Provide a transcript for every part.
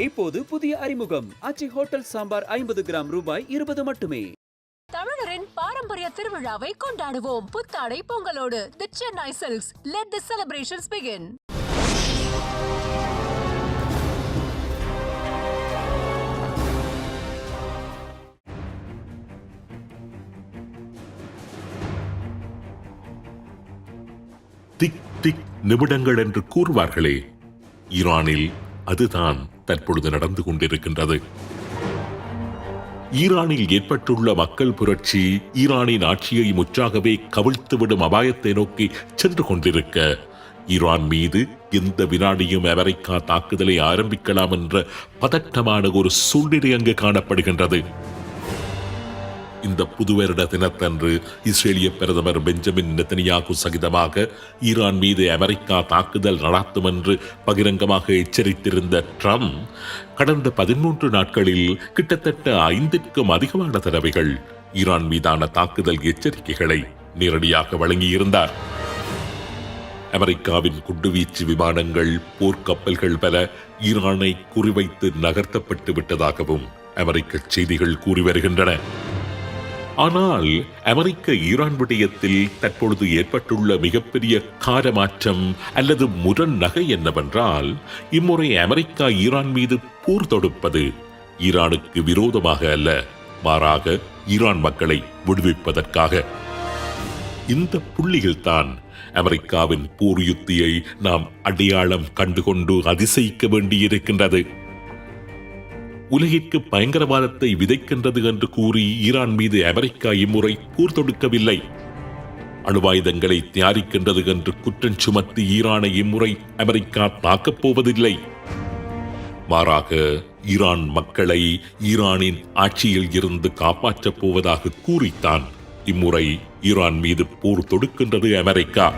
இப்போது புதிய அறிமுகம். அச்சி ஹோட்டல் சாம்பார் ஐம்பது கிராம் ரூபாய் இருபது மட்டுமே. தமிழரின் பாரம்பரிய திருவிழாவை கொண்டாடுவோம். புத்தாடை பொங்கலோடு the Chennai silks let the celebrations begin திக் திக் நிமிடங்கள் என்று கூறுவார்களே. ஈரானில் அதுதான் தற்பொழுது நடந்து கொண்டிருக்கின்றது. ஈரானில் ஏற்பட்டுள்ள மக்கள் புரட்சி ஈரானின் ஆட்சியை முற்றாகவே கவிழ்த்துவிடும் அபாயத்தை நோக்கி சென்று கொண்டிருக்க ஈரான் மீது எந்த வினாடியும் அமெரிக்கா தாக்குதலை ஆரம்பிக்கலாம் என்ற பதட்டமான ஒரு சூழ்நிலை அங்கு காணப்படுகின்றது. இந்த புது வருட தினத்தன்று இஸ்ரேலிய பிரதமர் பெஞ்சமின் நெத்தனியாகு சகிதமாக ஈரான் மீது அமெரிக்கா தாக்குதல் நடாத்தும் என்று பகிரங்கமாக எச்சரித்திருந்த ட்ரம்ப் கடந்த பதிமூன்று நாட்களில் கிட்டத்தட்ட ஐந்திற்கும் அதிகமான தடவைகள் ஈரான் மீதான தாக்குதல் எச்சரிக்கைகளை நேரடியாக வழங்கியிருந்தார். அமெரிக்காவின் குண்டுவீச்சு விமானங்கள் போர்க்கப்பல்கள் பல ஈரானை குறிவைத்து நகர்த்தப்பட்டு விட்டதாகவும் அமெரிக்க செய்திகள் கூறி வருகின்றன. ஆனால் அமெரிக்க ஈரான் விடயத்தில் தற்பொழுது ஏற்பட்டுள்ள மிகப்பெரிய காரமாற்றம் அல்லது முரண் நகை என்னவென்றால் இம்முறை அமெரிக்கா ஈரான் மீது போர் தொடுப்பது ஈரானுக்கு விரோதமாக அல்ல மாறாக ஈரான் மக்களை விடுவிப்பதற்காக. இந்த புள்ளியில்தான் அமெரிக்காவின் போர் யுத்தியை நாம் அடையாளம் கண்டுகொண்டு அதிசயிக்க வேண்டியிருக்கின்றது. உலகிற்கு பயங்கரவாதத்தை விதைக்கின்றது என்று கூறி ஈரான் மீது அமெரிக்கா இம்முறை போர் தொடுக்கவில்லை. அணுவாயுதங்களை தயாரிக்கின்றது என்று குற்றம் சுமத்தி ஈரானை இம்முறை அமெரிக்கா தாக்கப் போவதில்லை. மாறாக ஈரான் மக்களை ஈரானின் ஆட்சியில் இருந்து காப்பாற்றப் போவதாக கூறித்தான் இம்முறை ஈரான் மீது போர் தொடுக்கின்றது அமெரிக்கா.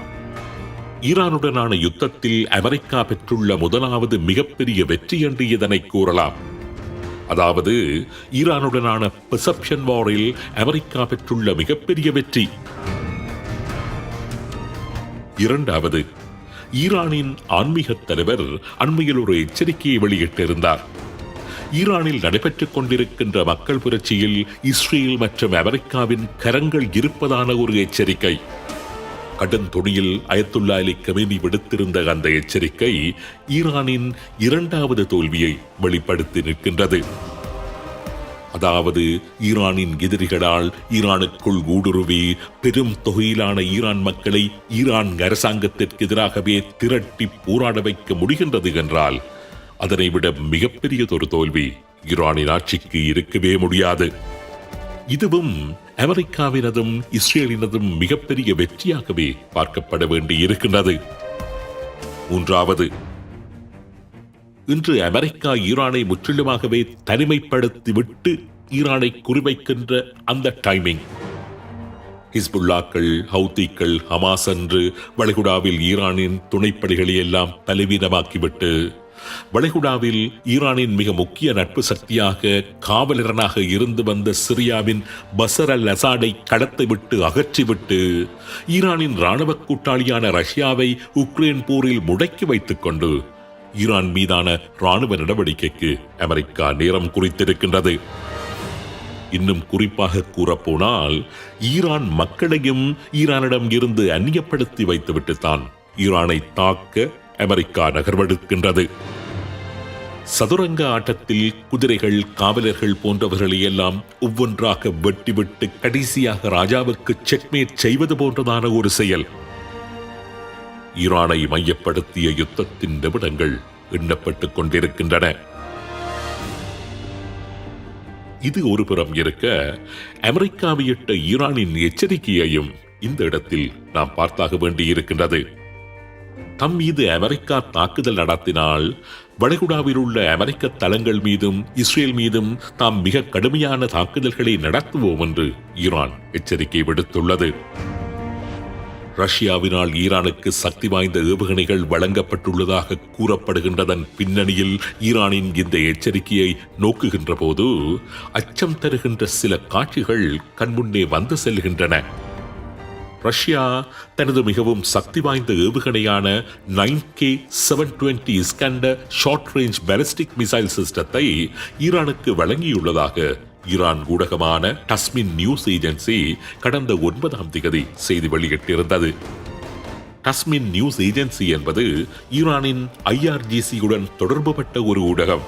ஈரானுடனான யுத்தத்தில் அமெரிக்கா பெற்றுள்ள முதலாவது மிகப்பெரிய வெற்றி என்று இதனை கூறலாம். அதாவது ஈரானுடனான பெர்செப்ஷன் வாரில் அமெரிக்கா பெற்றுள்ள மிகப்பெரிய வெற்றி. இரண்டாவது ஈரானின் ஆன்மீக தலைவர் அண்மையில் ஒரு எச்சரிக்கையை வெளியிட்டிருந்தார். ஈரானில் நடைபெற்றுக் கொண்டிருக்கின்ற மக்கள் புரட்சியில் இஸ்ரேல் மற்றும் அமெரிக்காவின் கரங்கள் இருப்பதான ஒரு எச்சரிக்கை. கடும் துணியில் அயத்துல்லா அலி கமேனி விடுத்திருந்த அந்த எச்சரிக்கை ஈரானின் இரண்டாவது தோல்வியை வெளிப்படுத்தி நிற்கின்றது. அதாவது ஈரானின் எதிரிகளால் ஈரானுக்குள் ஊடுருவி பெரும் தொகையிலான ஈரான் மக்களை ஈரான் அரசாங்கத்திற்கு எதிராகவே திரட்டி போராட வைக்க முடிகின்றது என்றால் அதனை விட மிகப்பெரியதொரு தோல்வி ஈரானின் ஆட்சிக்கு இருக்கவே முடியாது. இதுவும் அமெரிக்காவினதும் இஸ்ரேலினதும் மிகப்பெரிய வெற்றியாகவே பார்க்கப்பட வேண்டி இருக்கின்றது மூன்றாவது இன்று அமெரிக்கா ஈரானை முற்றிலுமாகவே தனிமைப்படுத்திவிட்டு ஈரானை குறிவைக்கின்ற அந்த டைமிங் ஹிஸ்புல்லாக்கள் ஹவுத்திக்கள் ஹமாஸ் என்று வளைகுடாவில் ஈரானின் துணைப்படைகளை எல்லாம் பலவீனமாக்கிவிட்டு வளைகுடாவில் ஈரானின் மிக முக்கிய நட்பு சக்தியாக காவலரனாக இருந்து வந்த சிரியாவின் பசர் அல் அசாடை கடத்திவிட்டு அகற்றிவிட்டு ஈரானின் ராணுவ கூட்டாளியான ரஷ்யாவை உக்ரைன் போரில் முடக்கி வைத்துக் கொண்டு ஈரான் மீதான ராணுவ நடவடிக்கைக்கு அமெரிக்கா நேரம் குறித்திருக்கின்றது. இன்னும் குறிப்பாக கூறப்போனால் ஈரான் மக்களையும் ஈரானிடம் இருந்து அந்நியப்படுத்தி வைத்துவிட்டு தான் ஈரானை தாக்க அமெரிக்கா நகர்வெடுக்கின்றது. சதுரங்க ஆட்டத்தில் குதிரைகள் காவலர்கள் போன்றவர்களை எல்லாம் ஒவ்வொன்றாக வெட்டிவிட்டு கடைசியாக ராஜாவுக்கு செக்மேட் செய்வது போன்றதான ஒரு செயல். ஈரானை மையப்படுத்திய யுத்தத்தின் நிமிடங்கள் எண்ணப்பட்டுக் கொண்டிருக்கின்றன. இது ஒருபுறம் இருக்க அமெரிக்காவையிட்ட ஈரானின் எச்சரிக்கையையும் இந்த இடத்தில் நாம் பார்த்தாக வேண்டியிருக்கின்றது. தம் மீது அமெரிக்கா தாக்குதல் நடத்தினால் வளைகுடாவில் உள்ள அமெரிக்க தளங்கள் மீதும் இஸ்ரேல் மீதும் தாம் மிக கடுமையான தாக்குதல்களை நடத்துவோம் என்று ஈரான் எச்சரிக்கை விடுத்துள்ளது. ரஷ்யாவினால் ஈரானுக்கு சக்தி வாய்ந்த ஏவுகணைகள் வழங்கப்பட்டுள்ளதாக கூறப்படுகின்றதன் பின்னணியில் ஈரானின் இந்த எச்சரிக்கையை நோக்குகின்ற போது அச்சம் தருகின்ற சில காட்சிகள் கண்முன்னே வந்து செல்கின்றன. ரஷ்யா தனது மிகவும் சக்தி வாய்ந்த ஏவுகணையான nine K seven twenty Iskander short range ballistic missile சிஸ்டத்தை ஈரானுக்கு வழங்கியுள்ளதாக ஈரான் ஊடகமான டஸ்மின் நியூஸ் ஏஜென்சி கடந்த ஒன்பதாம் திகதி செய்தி வெளியிட்டிருந்தது. டஸ்மின் நியூஸ் ஏஜென்சி என்பது ஈரானின் ஐஆர்ஜிசியுடன் தொடர்புபட்ட ஒரு ஊடகம்.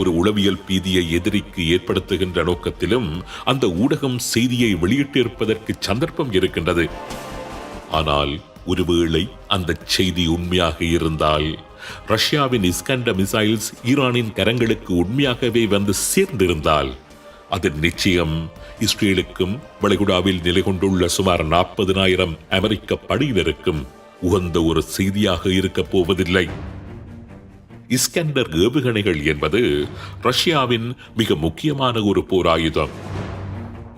ஒரு உளவியல் பீதியை எதிரிக்கு ஏற்படுத்துகின்ற நோக்கத்திலும் அந்த ஊடகம் செய்தியை வெளியிட்டிருப்பதற்கு சந்தர்ப்பம் இருக்கின்றது. ஆனால் ஒருவேளை அந்த செய்தி உண்மையாக இருந்தால் ரஷ்யாவின் இஸ்கண்ட மிசைல்ஸ் ஈரானின் கரங்களுக்கு உண்மையாகவே வந்து சேர்ந்திருந்தால் அது நிச்சயம் இஸ்ரேலுக்கும் வளைகுடாவில் நிலை கொண்டுள்ள சுமார் நாற்பதினாயிரம் அமெரிக்க படையினருக்கும் உகந்த ஒரு செய்தியாக இருக்கப் போவதில்லை. இஸ்கண்டர் ஏவுகணைகள் என்பது ரஷ்யாவின் மிக முக்கியமான ஒரு போர் ஆயுதம்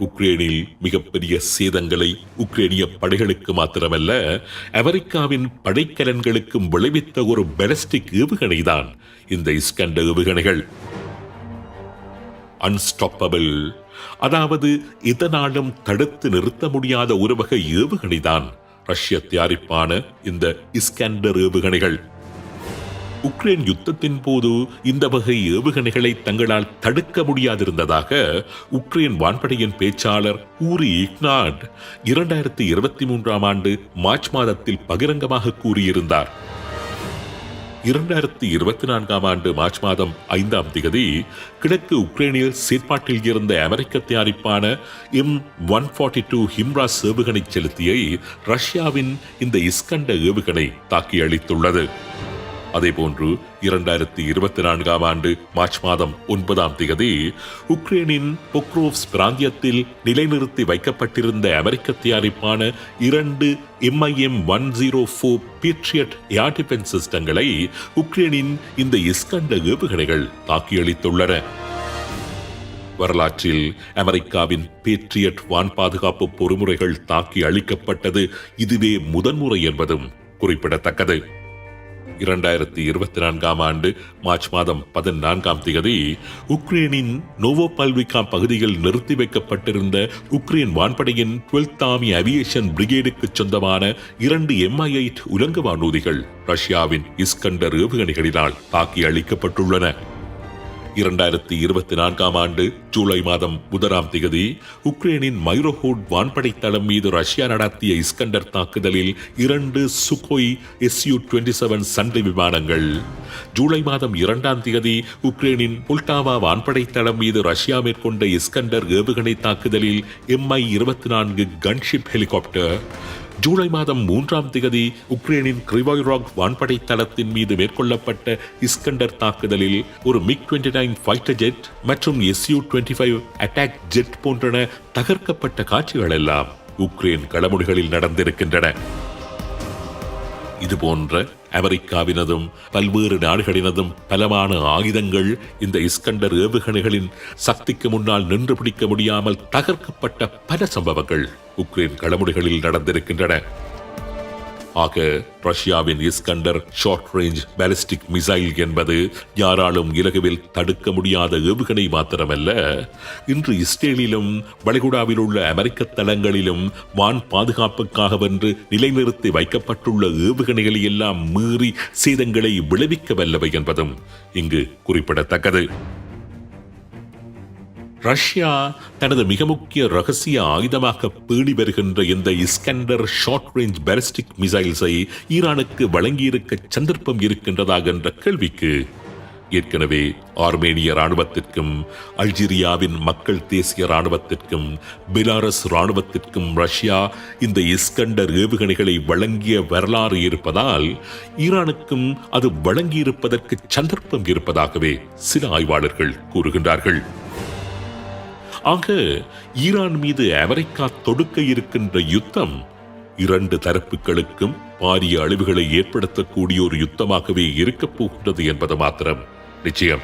உக்ரைனில் மிகப்பெரிய சேதங்களை உக்ரைனிய படைகளுக்கு மாத்திரமல்ல அமெரிக்காவின் படைக்கலன்களுக்கும் விளைவித்த ஒரு பெலஸ்டிக் ஏவுகணைதான் இந்த இஸ்கண்டர் ஏவுகணைகள். அன்ஸ்டாப்பபிள் அதாவது இதனாலும் தடுத்து நிறுத்த முடியாத ஒரு வகை ஏவுகணைதான் ரஷ்ய தயாரிப்பான இந்த இஸ்கண்டர் ஏவுகணைகள். உக்ரைன் யுத்தத்தின் போது இந்த வகை ஏவுகணைகளை தங்களால் தடுக்க முடியாதிருந்ததாக உக்ரைன் வான்படையின் பேச்சாளர் ஊரி இக்னாட் இரண்டாயிரத்தி இருபத்தி மூன்றாம் ஆண்டு மார்ச் மாதத்தில் பகிரங்கமாக கூறியிருந்தார். இரண்டாயிரத்தி இருபத்தி நான்காம் ஆண்டு மார்ச் மாதம் ஐந்தாம் திகதி கிழக்கு உக்ரைனில் செயற்பாட்டில் இருந்த அமெரிக்க தயாரிப்பான M one forty two HIMARS ஏவுகணை செலுத்தியை ரஷ்யாவின் இந்த இஸ்கண்ட ஏவுகணை தாக்கி அளித்துள்ளது. அதேபோன்று இரண்டாயிரத்தி இருபத்தி நான்காம் ஆண்டு மார்ச் மாதம் ஒன்பதாம் தேதி உக்ரைனின் பொக்ரோவ்ஸ் பிராந்தியத்தில் நிலைநிறுத்தி வைக்கப்பட்டிருந்த அமெரிக்க தயாரிப்பான இரண்டு MIM one zero four Patriot air defence சிஸ்டங்களை உக்ரைனின் இந்த இஸ்கண்ட ஏவுகணைகள் தாக்கியளித்துள்ளன. வரலாற்றில் அமெரிக்காவின் பேட்ரியட் வான் பாதுகாப்பு பொறுமுறைகள் தாக்கி அளிக்கப்பட்டது இதுவே முதன்முறை என்பதும் குறிப்பிடத்தக்கது. இரண்டாயிரத்தி இருபத்தி நான்காம் ஆண்டு மார்ச் மாதம் பதினான்காம் தேதி உக்ரைனின் நோவோபல்விகா பகுதியில் நிறுத்தி வைக்கப்பட்டிருந்த உக்ரைன் வான்படையின் டுவெல்த் ஆர்மி அவியேஷன் பிரிகேடுக்கு சொந்தமான இரண்டு எம்ஐ எயிட் உலங்கு வானூதிகள் ரஷ்யாவின் இஸ்கண்டர் ஏவுகணைகளினால் தாக்கி அளிக்கப்பட்டுள்ளன இரண்டாயிரத்தி இருபத்தி நான்காம் ஆண்டு ஜூலை மாதம் முதலாம் திகதி உக்ரைனின் மைரோஹோட் வான்படை தளம் மீது ரஷ்யா நடத்திய இஸ்கண்டர் தாக்குதலில் இரண்டு சுகோய் எஸ்யூ டுவெண்டி செவன் சண்டை விமானங்கள். ஜூலை மாதம் இரண்டாம் தேதி உக்ரைனின் புல்டாவா வான்படை தளம் மீது ரஷ்யா மேற்கொண்ட இஸ்கண்டர் ஏவுகணை தாக்குதலில் எம்ஐ இருபத்தி நான்கு கன்ஷிப் ஹெலிகாப்டர் ஜூலை மாதம் மூன்றாம் திகதி உக்ரைனின் கிரிவாய்ராக் வான்படை தளத்தின் மீது மேற்கொள்ளப்பட்ட இஸ்கண்டர் தாக்குதலில் ஒரு MiG twenty nine fighter jet மற்றும் SU twenty five attack jet போன்றன தகர்க்கப்பட்ட காட்சிகள் எல்லாம் உக்ரைன் களமுடிகளில் நடந்திருக்கின்றன. இது போன்ற அமெரிக்காவினதும் பல்வேறு நாடுகளினதும் பலமான ஆயுதங்கள் இந்த இஸ்கண்டர் ஏவுகணைகளின் சக்திக்கு முன்னால் நின்று பிடிக்க முடியாமல் தகர்க்கப்பட்ட பல சம்பவங்கள். உக்ரைன் களமுடிகளில் நடந்திருக்கின்றன. ஆக ரஷ்யாவின் Iskander short range ballistic missile என்பது யாராலும் இலகுவில் தடுக்க முடியாத ஏவுகணை மாத்திரமல்ல. இன்று இஸ்ரேலிலும் வளைகுடாவில் உள்ள அமெரிக்க தளங்களிலும் வான் பாதுகாப்புக்காக வென்று நிலைநிறுத்தி வைக்கப்பட்டுள்ள ஏவுகணைகளை எல்லாம் மீறி சேதங்களை விளைவிக்க வல்லவை என்பதும் இங்கு குறிப்பிடத்தக்கது. ரஷ்யா தனது மிக முக்கிய ரகசிய ஆயுதமாக பேணி வருகின்ற இந்த இஸ்கண்டர் ஷார்ட் ரேஞ்ச் பேலிஸ்டிக் மிசைல்ஸை ஈரானுக்கு வழங்கியிருக்க சந்தர்ப்பம் இருக்கின்றதாக என்ற கேள்விக்கு ஏற்கனவே ஆர்மேனிய ராணுவத்திற்கும் அல்ஜீரியாவின் மக்கள் தேசிய ராணுவத்திற்கும் பெலாரஸ் ராணுவத்திற்கும் ரஷ்யா இந்த இஸ்கண்டர் ஏவுகணைகளை வழங்கிய வரலாறு இருப்பதால் ஈரானுக்கும் அது வழங்கியிருப்பதற்கு சந்தர்ப்பம் இருப்பதாகவே சில ஆய்வாளர்கள் கூறுகின்றார்கள். ஆக ஈரான் மீது அமெரிக்கா தொடுக்க இருக்கின்ற யுத்தம் இரண்டு தரப்புகளுக்கும் பாரிய அழிவுகளை ஏற்படுத்தக்கூடிய ஒரு யுத்தமாகவே இருக்கப் போகின்றது என்பது மாத்திரம் நிச்சயம்.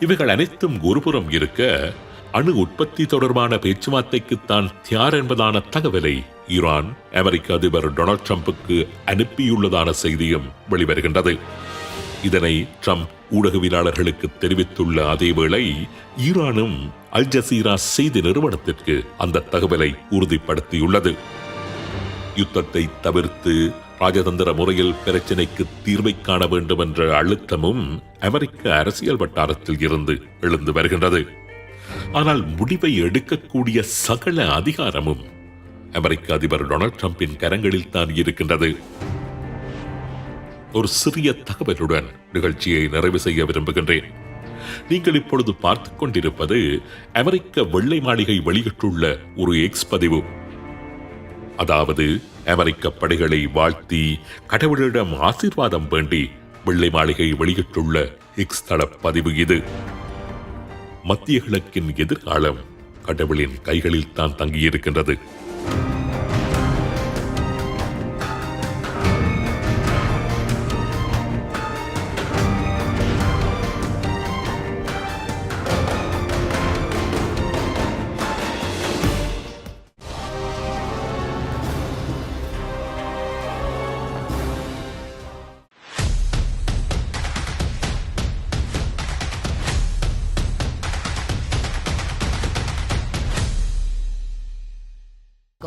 இவைகள் அனைத்தும் ஒருபுறம் இருக்க அணு உற்பத்தி தொடர்பான பேச்சுவார்த்தைக்கு தான் தியார் என்பதான தகவலை ஈரான் அமெரிக்க அதிபர் டொனால்ட் ட்ரம்புக்கு அனுப்பியுள்ளதான செய்தியும் வெளிவருகின்றது. இதனை ட்ரம்ப் ஊடகவியலாளர்களுக்கு தெரிவித்துள்ள அதேவேளை ஈரானும் அல் ஜசீரா செய்தி நிறுவனத்திற்கு அந்த தகவலை உறுதிப்படுத்தியுள்ளது. யுத்தத்தை தவிர்த்து ராஜதந்திர முறையில் பிரச்சினைக்கு தீர்வை காண வேண்டும் என்ற அழுத்தமும் அமெரிக்க அரசியல் வட்டாரத்தில் இருந்து எழுந்து வருகின்றது. ஆனால் முடிவை எடுக்கக்கூடிய சகல அதிகாரமும் அமெரிக்க அதிபர் டொனால்ட் டிரம்பின் கரங்களில் தான் இருக்கின்றது. ஒரு சிறிய தகவலுடன் நிகழ்ச்சியை நிறைவு செய்ய விரும்புகின்றேன். நீங்கள் இப்பொழுது பார்த்துக் கொண்டிருப்பது அமெரிக்க வெள்ளை மாளிகை வெளியிட்டுள்ள ஒரு எக்ஸ் பதிவு. அதாவது அமெரிக்க படைகளை வாழ்த்தி கடவுளிடம் ஆசீர்வாதம் வேண்டி வெள்ளை மாளிகை வெளியிட்டுள்ள எக்ஸ் தள பதிவு இது. மத்திய கிழக்கின் எதிர்காலம் கடவுளின் கைகளில் தான் தங்கியிருக்கின்றது.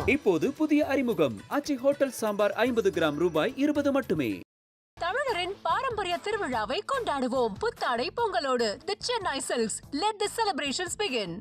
இப்போது புதிய அறிமுகம். அச்சி ஹோட்டல் சாம்பார் ஐம்பது கிராம் ரூபாய் இருபது மட்டுமே. தமிழரின் பாரம்பரிய திருவிழாவை கொண்டாடுவோம். புத்தாடை பொங்கலோடு the Chennai Silks let the celebrations begin